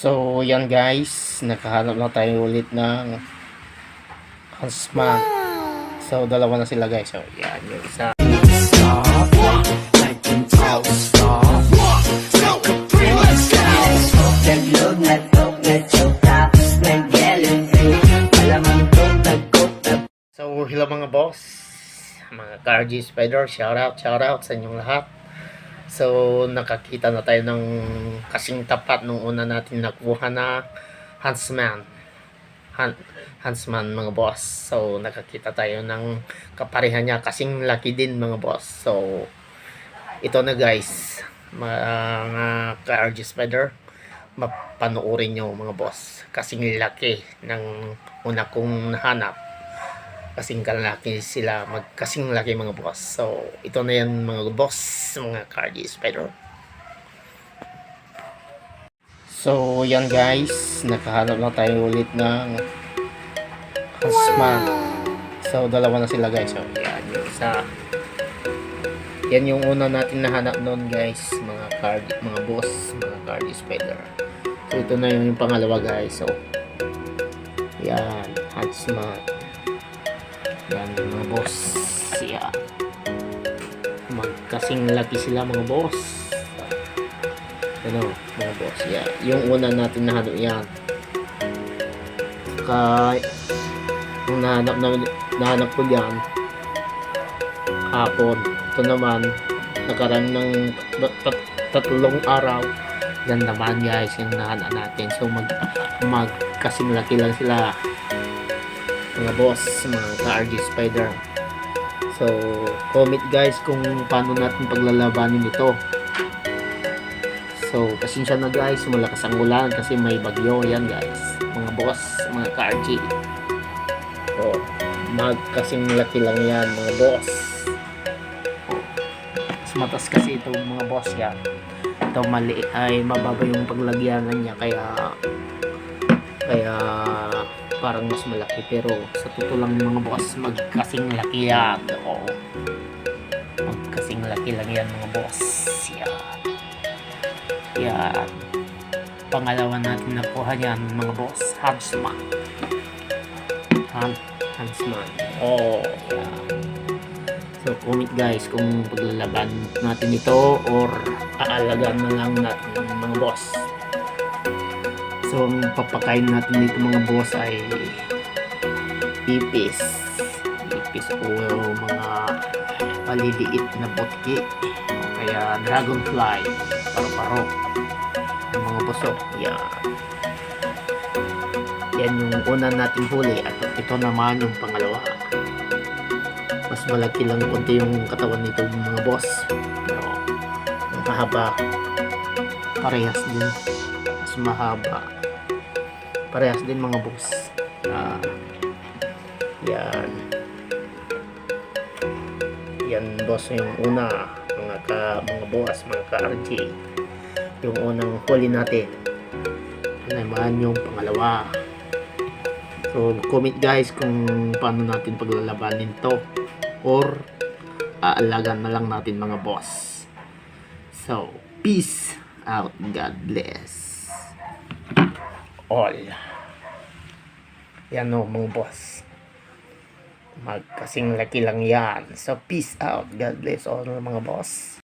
So, yan guys. Nakahanap lang tayo ulit ng Huntsman. So, dalawa na sila guys. So, yan yung isa. So, hello mga boss. Mga KRG Spider, shout out, shout out sa inyong lahat. So, nakakita na tayo ng kasing tapat nung una natin nakuha na Huntsman. Han Huntsman mga boss. So, nakakita tayo ng kaparehan niya kasing laki din mga boss. So, ito na guys. Mga KRG Spider, mapanoorin nyo mga boss. Kasing laki ng una kong nahanap kasing kalaki sila magkasing laki mga boss. So ito na yan mga boss mga cardi spider. So yan guys nakahanap lang tayo ulit ng Huntsman so dalawa na sila guys. So yan yung isa. Yan yung una natin nahanap noon guys mga card mga boss mga cardi spider. So ito na yung, yung pangalawa guys. So yan Huntsman yan mga boss. Siya. Magkasing laki sila mga boss. Ano, mga boss. Yeah. Yung una natin nahanap yan. Kay yung nahanap na nahanap ko yan hapon. Ito naman nakaraan ng tat- tatlong araw. Yan naman guys yung nahanap natin. So mag magkasing laki lang sila mga boss, mga ka-RG Spider. So, comment guys kung paano natin paglalabanin ito. So, pasensya na guys, malakas ang ulan kasi may bagyo yan guys. Mga boss, mga ka-RG. So, magkasing laki lang yan mga boss. Mas matas kasi ito mga boss yan. Ito maliit ay mababa yung paglagyanan niya kaya kaya parang mas malaki pero sa totoo lang mga boss magkasing laki yan. Oo. Magkasing laki lang yan mga boss. Yan. Yan. Pangalawa natin nakuha yan mga boss Huntsman Hunt, Huntsman oh yan. So comment guys kung paglalaban natin ito or aalagaan na lang natin mga boss So, ang papakain natin dito mga boss ay ipis. Ipis o mga paliliit na botki. O kaya dragonfly. Paro-paro. Mga busok. Yan. Yan yung una natin huli. At ito naman yung pangalawa. Mas malaki lang konti yung katawan nito mga boss. Pero, mahaba. Parehas din. Mas mahaba parehas din mga boss. Ah, yan. Yan boss yung una mga ka mga boss mga ka RJ yung unang huli natin. Ano naman yung pangalawa. So comment guys kung paano natin paglalabanin to. Or aalagan na lang natin mga boss. So peace out. God bless all. Yan o, mga boss. Magkasing laki lang yan. So, peace out. God bless all mga boss.